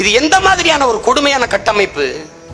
இது எந்த மாதிரியான ஒரு கொடுமையான கட்டமைப்பு?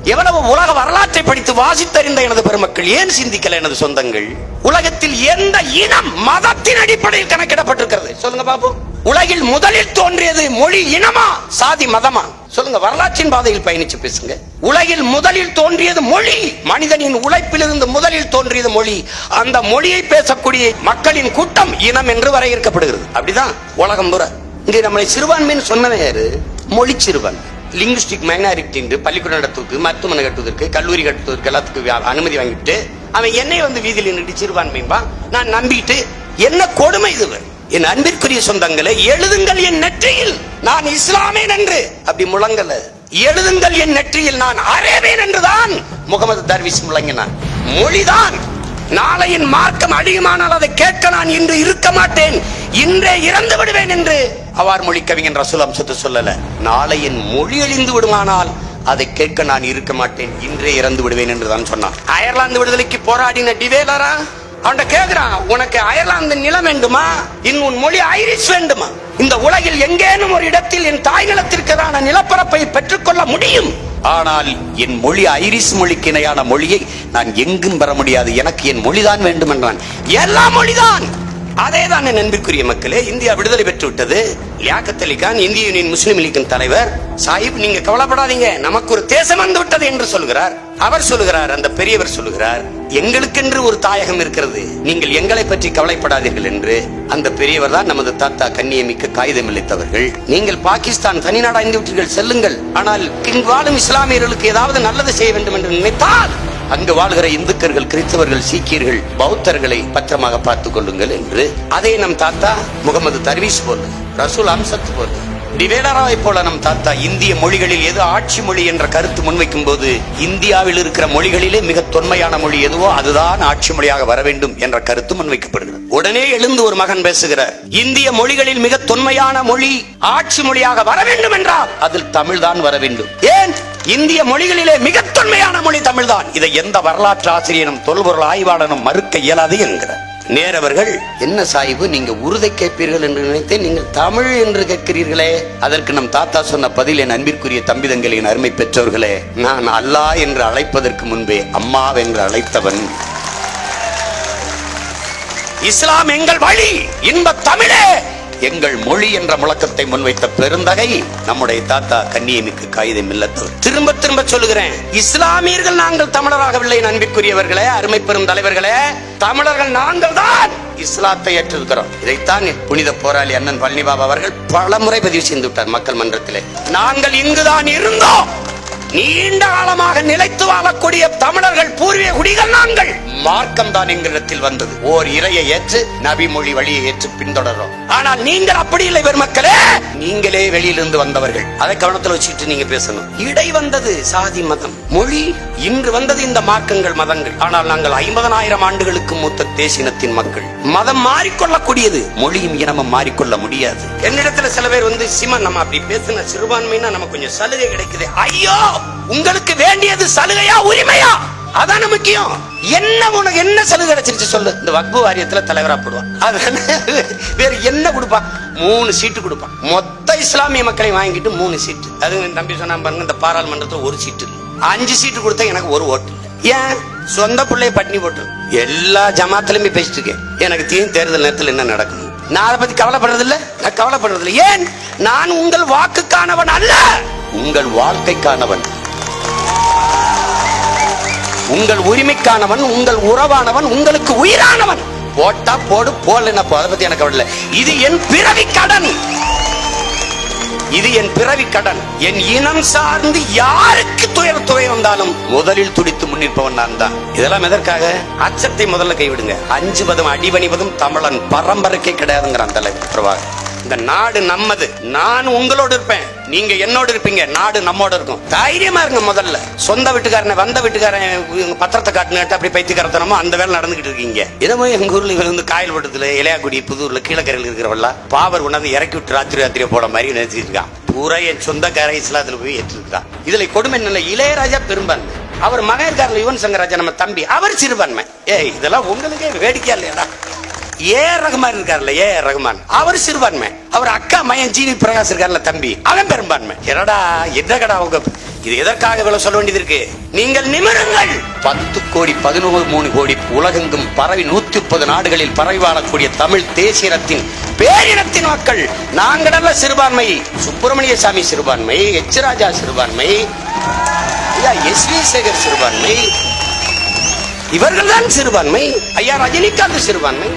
எவ்வளவு உலக வரலாற்றை படித்து வாசித்தறிந்த எனது பெருமக்கள் ஏன் சிந்திக்கல எனது சொந்தங்கள்? உலகத்தில் எந்த இனம் மதத்தின் அடிப்படையில் கணக்கிடப்பட்டிருக்கிறது? சொல்லுங்க பாபு. உலகில் முதலில் தோன்றியது மொழி இனமா சாதி மதமா? சொல்லுங்க வரலாற்றின் பாதையில் பயணிச்சு பேசுங்க. உலகில் முதலில் தோன்றியது மொழி மனிதனின் உழைப்பிலிருந்து முதலில் தோன்றியது மொழி. அந்த மொழியை பேசக்கூடிய மக்களின் கூட்டம் இனம் என்று வரையறுக்கப்படுகிறது. அப்படிதான் உலகம் புற. இங்கே நம்மளை சிறுபான்மைன்னு சொன்னவன் யாரு? மொழிச்சிறுவன். லிங்குஸ்டிக் மைனாரிட்டி என்று பள்ளிக்கூடம் நடத்துவதற்கு மருத்துவமனை கட்டுவதற்கு கல்லூரி கட்டுவதற்கு எல்லாத்துக்கு அனுமதி வாங்கிட்டு அவன் என்னை வந்து வீதியில் நின்று சிறுபான்மைப்பா நான் நம்பிட்டு என்ன கொடுமை இது என் அன்பிற்குரிய சொந்தங்களை எழுதுங்கள் என் நெற்றியில் நான் இஸ்லாமே நன்று. அப்படி முழங்கல. எழுதுங்கள் என் நெற்றியில் நான் அரேவேன் என்றுதான் முகமது தர்விஸ் முழங்கினான். மொழிதான். நாளையின் மார்க்கம் அழியுமானால் அதை கேட்க நான் இன்று இருக்க மாட்டேன். இன்றே இறந்து விடுவேன் என்று அவார் மொழி கவிஞன் ரசூல் அம்சத்து சொல்லல. நாளையின் மொழி அழிந்து விடுமானால் அதை கேட்க நான் இருக்க மாட்டேன். இன்றே இறந்து விடுவேன் என்று தான் சொன்னான். அயர்லாந்து விடுதலைக்கு போராடின டிவேலரா? அவன் கேக்குறான் உனக்கு அயர்லாந்து நிலம் வேண்டுமா? இன்னும் உன் மொழி ஐரிஷ் வேண்டுமா? இந்த உலகில் எங்கேனும் ஒரு இடத்தில் என் தாய் நிலத்திற்கான நிலப்பரப்பை பெற்றுக்கொள்ள முடியும். ஆனால் என் மொழி ஐரிஷ் மொழிக்கு இணையான மொழியை நான் எங்கும் பெற முடியாது. எனக்கு என் மொழிதான் வேண்டும் என்றான் எல்லா மொழிதான். அதே தான் நண்பிற்குரிய மக்களே இந்தியா விடுதலை பெற்று விட்டது லியாக்கத் அலி கான் இந்திய யூனியன் முஸ்லிம் லீக்கின் தலைவர். சாஹிப் நீங்க கவலைப்படாதீங்க. நமக்கு ஒரு தேசம் வந்து விட்டது என்று சொல்கிறார். அவர் சொல்லுகிறார் அந்த பெரியவர் சொல்லுகிறார் எங்களுக்கென்று ஒரு தாயகம் இருக்கிறது. நீங்கள் எங்களை பற்றி கவலைப்படாதீர்கள் என்று. அந்த பெரியவர் தான் நமது தாத்தா கண்ணியமிக்க காகிதம் அளித்தவர்கள். நீங்கள் பாகிஸ்தான் தனிநாடாய்ந்து விட்டீர்கள் செல்லுங்கள். ஆனால் இங்கு வாழும் இஸ்லாமியர்களுக்கு ஏதாவது நல்லது செய்ய வேண்டும் என்று நினைத்தால் அங்கு வாழ்கிற இந்துக்கர்கள் கிறிஸ்தவர்கள் சீக்கியர்கள் பௌத்தர்களை பத்திரமாக பார்த்துக் கொள்ளுங்கள் என்று அதை நம் தாத்தா முகமது தர்வீஸ் போல ரசூல் அம்சத் போல டிவேலராவை போல நம் தாத்தா இந்திய மொழிகளில் எது ஆட்சி மொழி என்ற கருத்து முன்வைக்கும் போது இந்தியாவில் இருக்கிற மொழிகளிலே மிக தொன்மையான மொழி எதுவோ அதுதான் ஆட்சி மொழியாக வர வேண்டும் என்ற கருத்து முன்வைக்கப்படுகிறது. உடனே எழுந்து ஒரு மகன் பேசுகிறார் இந்திய மொழிகளில் மிக தொன்மையான மொழி ஆட்சி மொழியாக வர வேண்டும் என்றால் அதில் தமிழ் தான் வர வேண்டும். ஏன்? இந்திய மொழிகளிலே மிக தொன்மையான மொழி தமிழ்தான். இதை எந்த வரலாற்று ஆசிரியனும் தொல்பொருள் ஆய்வாளனும் மறுக்க இயலாது என்கிறார் நேரவர்கள் என்ன சாய்வு? நீங்க உருதை கேட்பீர்கள் என்று நினைத்தேன். நீங்கள் தமிழ் என்று கேட்கிறீர்களே. அதற்கு நம் தாத்தா சொன்ன பதில் என் அன்பிற்குரிய தம்பிதங்களின் அருமை பெற்றோர்களே. நான் அல்லாஹ் என்று அழைப்பதற்கு முன்பே அம்மா என்று அழைத்தவன். இஸ்லாம் எங்கள் வழி இன்ப தமிழே! எங்கள் மொழி என்ற முழக்கத்தை முன்வைத்த பெருந்தகை நம்முடைய தாத்தா கண்ணியமிக்கு காகிதம் இல்லத்தவர் திரும்ப திரும்ப சொல்லுகிறேன். இஸ்லாமியர்கள் நாங்கள் தமிழராகவில்லை அன்பிற்குரியவர்களே அருமை பெரும் தலைவர்களே. தமிழர்கள் நாங்கள் தான் இஸ்லாத்தை ஏற்றிருக்கிறோம். இதைத்தான் புனித போராளி அண்ணன் பழனிபாபா அவர்கள் பல முறை பதிவு செய்து விட்டார் மக்கள் மன்றத்திலே. நாங்கள் இங்குதான் இருந்தோம். நீண்ட காலமாக நிலைத்து வாழக்கூடிய தமிழர்கள் பூர்வீக குடிகள் நாங்கள். மார்க்கம் தான் எங்களிடத்தில் வந்தது. ஓர் இறையை ஏற்று நபிமொழி வழியை ஏற்று பின்தொடரும் ஆனால் நீங்கள் அப்படி இல்லை பெருமக்களே. நீங்களே வெளியிலிருந்து வந்தவர்கள். அதை கவனத்தில் வச்சுட்டு நீங்க பேசணும். இடை வந்தது சாதி மதம். மொழி இன்று வந்தது இந்த மார்க்கங்கள் மதங்கள். ஆனால் நாங்கள் ஐம்பதனாயிரம் ஆண்டுகளுக்கு மூத்த தேசினத்தின் மக்கள். மதம் மாறிக்கொள்ளக்கூடியது. மொழியும் இனமும் மாறிக்கொள்ள முடியாது. என்னிடத்துல சில பேர் வந்து சிமன் நம்ம அப்படி பேசின சிறுபான்மைன்னா நமக்கு கொஞ்சம் சலுகை கிடைக்குது. ஐயோ! உங்களுக்கு வேண்டியது சலுகையா உரிமையா? அதான முக்கியம். என்ன உனக்கு என்ன சலுகை கிடைச்சிருச்சு சொல்லு. இந்த வக்பு வாரியத்துல தலைவரா போடுவான். அதானே? வேற என்ன கொடுப்பான்? மூணு சீட்டு கொடுப்பான். மொத்த இஸ்லாமிய மக்களை வாங்கிட்டு மூணு சீட்டு. அது என் தம்பி சொன்னா பாருங்க இந்த பாராளுமன்றத்துல ஒரு சீட்டு அஞ்சு சீட்டு கொடுத்தா எனக்கு ஒரு ஓட்டு ஏன்? சொந்த பிள்ளைய பட்டினி போட்டு எல்லா ஜமாத்திலுமே பேசிட்டு இருக்கேன். எனக்கு தீன் தேர்தல் நேரத்தில் என்ன நடக்கும் நான் அதை பத்தி கவலைப்படுறது இல்ல நான் கவலைப்படுறது இல்லை ஏன்? நான் உங்கள் வாக்குக்கானவன் அல்ல. உங்கள் வாழ்க்கைக்கானவன். உங்கள் உரிமைக்கானவன் உங்கள் உறவானவன் உங்களுக்கு உயிரானவன். போட்டா போடு போடல அதை பத்தி எனக்கு கவலை இல்லை. இது என் பிறவி கடன். இது என் பிறவி கடன். என் இனம் சார்ந்து யாருக்கு துயர் துயர் வந்தாலும் முதலில் துடித்து முன்னிற்பவன் நான் தான். இதெல்லாம் எதற்காக? அச்சத்தை முதல்ல கைவிடுங்க. அஞ்சு பதம் அடிபணிவதும் தமிழன் பரம்பரைக்கே கிடையாதுங்கிறான் தலைவர் இந்த நாடு நம்மது. நான் உங்களோடு இருப்பேன். நீங்க என்னோட இருப்பீங்க நாடு நம்மோட இருக்கும். தைரியமா இருங்க முதல்ல. சொந்த வீட்டுக்காரனை வந்த வீட்டுக்காரன் பத்திரத்தை காட்டுன்னு அப்படி பைத்தியக்காரத்தனமோ அந்த வேலை நடந்துகிட்டு இருக்கீங்க. இதமோ எங்க ஊர்ல இவங்க வந்து காயல் பட்டத்துல இளையாக்குடி புதூர்ல கீழக்கரையில் இருக்கிறவள்ள பாவர் கொண்டாந்து இறக்கி விட்டு ராத்திரி ராத்திரி போட மாதிரி நினைச்சிட்டு இருக்கான். பூரா என் சொந்தக்கார இஸ்லாத்துல போய் ஏற்றிருக்கான். இதுல கொடுமை என்ன இளையராஜா பெரும்பான்மை. அவர் மகன் இருக்கார்ல யுவன் சங்கர் ராஜா நம்ம தம்பி அவர் சிறுபான்மை. ஏய் இதெல்லாம் உங்களுக்கே வேடிக்கையா இல்லையாடா? ஏ ரகுமான் இருக்கார்ல ஏ ரகுமான் அவர் சிறுபான்மை. அவர் அக்கா மயன் ஜிவி பிரகாஷ் இருக்கார்ல தம்பி அவன் பெரும்பான்மை. என்னடா எதகடா அவங்க இது எதற்காக இவ்வளவு சொல்ல வேண்டியது இருக்கு? நீங்கள் நிமிருங்கள். பத்து கோடி பதினோரு மூணு கோடி உலகெங்கும் பரவி நூத்தி முப்பது நாடுகளில் பரவி வாழக்கூடிய தமிழ் தேசியனத்தின் பேரினத்தின் மக்கள் நாங்களல்ல சிறுபான்மை. சுப்பிரமணிய சாமி சிறுபான்மை எச் ராஜா சிறுபான்மை எஸ் வி சேகர் சிறுபான்மை இவர்கள் தான் சிறுபான்மை ஐயா ரஜினிகாந்த் சிறுபான்மை.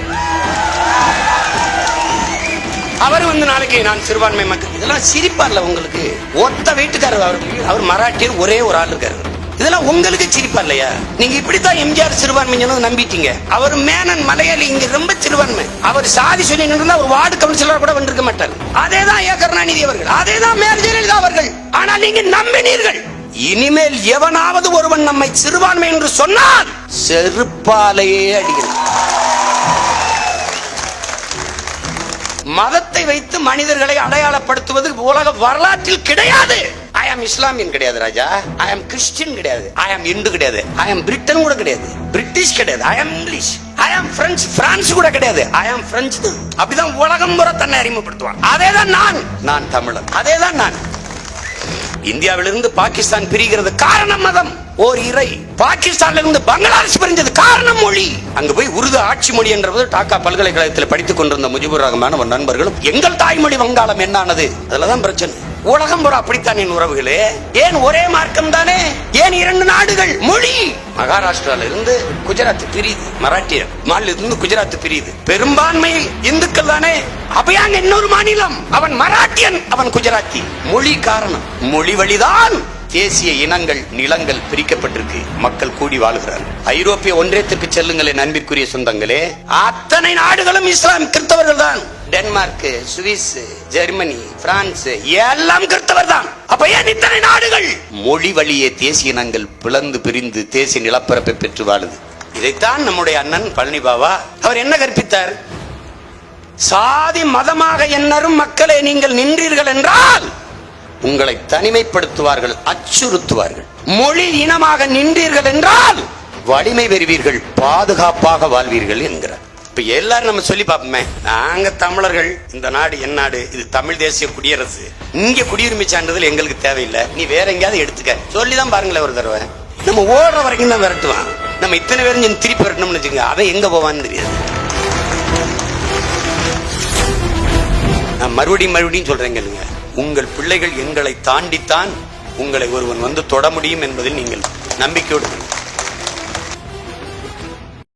அவர் வந்து நாளைக்கு நான் சிறுபான்மை மக்கள். இதெல்லாம் சிரிப்பார்ல உங்களுக்கு. ஒத்த வீட்டுக்காரர் அவர். அவர் மராட்டியர் ஒரே ஒரு ஆள் இருக்காரு. இதெல்லாம் உங்களுக்கு சிரிப்பா இல்லையா நீங்க இப்படித்தான் எம்ஜிஆர் சிறுபான்மை நம்பிட்டீங்க. அவர் மேனன் மலையாளி இங்க ரொம்ப சிறுபான்மை. அவர் சாதி சொல்லி நின்று ஒரு வார்டு கவுன்சிலர் கூட வந்திருக்க மாட்டார். அதே தான் ஏ. கருணாநிதி அவர்கள். அதே தான் மேல் ஜெயலலிதா அவர்கள். ஆனால் நீங்க நம்பினீர்கள். இனிமேல் எவனாவது ஒருவன் நம்மை சிறுபான்மை என்று சொன்னால் செருப்பாலேயே அடிக்கிறது மதத்தை வைத்து மனிதர்களை அடையாளப்படுத்துவது உலக வரலாற்றில் கிடையாது. ஐ ஆம் இஸ்லாமியன் கிடையாது ராஜா. ஐ ஆம் கிறிஸ்டியன் கிடையாது. ஐ ஆம் இந்து கிடையாது. ஐ ஆம் பிரிட்டன் கூட கிடையாது. பிரிட்டிஷ் கிடையாது. ஐ ஆம் இங்கிலீஷ் ஐ ஆம் பிரெஞ்சு பிரான்ஸ் கூட கிடையாது. ஐ ஆம் பிரெஞ்சு அப்படிதான் உலகம் முறை தன்னை அறிமுகப்படுத்துவான். அதேதான் நான். நான் தமிழன். அதேதான் நான். இந்தியாவிலிருந்து பாகிஸ்தான் பிரிகிறது காரணம் மதம். ஓர் இறை. பாகிஸ்தான்ல இருந்து பங்களாதேஷ் பிரிஞ்சது காரணம் மொழி. அங்க போய் உருது ஆட்சி மொழி என்றது டாக்கா பல்கலைக்கழகத்தில் படித்துக் கொண்டிருந்த முஜிபுர் ரஹ்மான் ஒரு நண்பர்களும் எங்கள் தாய்மொழி வங்காளம் என்னானது? அதுலதான் பிரச்சனை. உலகம் பூரா அப்படித்தான் என் உறவுகளே. ஏன் ஒரே மார்க்கம் தானே? ஏன் இரண்டு நாடுகள்? மொழி. மகாராஷ்டிரால இருந்து குஜராத் பிரியுது மராட்டிய மாநிலத்திலிருந்து இருந்து குஜராத் பிரியுது. பெரும்பான்மை இந்துக்கள் தானே? அபயாங்க இன்னொரு மாநிலம். அவன் மராட்டியன் அவன் குஜராத்தி. மொழி காரணம். மொழி வழிதான் தேசிய இனங்கள் நிலங்கள் பிரிக்கப்பட்டிருக்கு. மக்கள் கூடி வாழ்கிறார்கள். ஐரோப்பிய ஒன்றியத்திற்கு செல்லுங்களே நன்பிற்குரிய சொந்தங்களே. அத்தனை நாடுகளும் இஸ்லாம் கிறிஸ்தவர்கள் தான் டென்மார்க் சுவிஸ் ஜெர்மனி பிரான்ஸ் எல்லாம் கிறிஸ்தவர் தான் அப்ப ஏன் இத்தனை நாடுகள்? மொழி வழியே தேசிய இனங்கள் பிளந்து பிரிந்து தேசிய நிலப்பரப்பை பெற்று வாழுது. இதைத்தான் நம்முடைய அண்ணன் பழனி பாபா அவர் என்ன கற்பித்தார்? சாதி மதமாக என்னரும் மக்களை நீங்கள் நின்றீர்கள் என்றால் உங்களை தனிமைப்படுத்துவார்கள் அச்சுறுத்துவார்கள். மொழி இனமாக நின்றீர்கள் என்றால் வலிமை பெறுவீர்கள் பாதுகாப்பாக வாழ்வீர்கள் என்கிறார். இப்ப எல்லாரும் நம்ம சொல்லி பார்ப்போமே நாங்க தமிழர்கள் இந்த நாடு என் நாடு இது தமிழ் தேசிய குடியரசு. இங்க குடியுரிமை சான்றிதழ் எங்களுக்கு தேவையில்லை. நீ வேற எங்கேயாவது எடுத்துக்க. சொல்லிதான் பாருங்களேன் ஒரு தடவை. நம்ம ஓடுற வரைக்கும் தான் விரட்டுவான். நம்ம இத்தனை பேரும் திருப்பி விரட்டணும்னு வச்சுங்க அவன் எங்க போவான்னு தெரியாது. நான் மறுபடியும் மறுபடியும் சொல்றேன் கேளுங்க. உங்கள் பிள்ளைகள் எங்களை தாண்டித்தான் உங்களை ஒருவன் வந்து தொட முடியும் என்பதில் நீங்கள் நம்பிக்கையோடு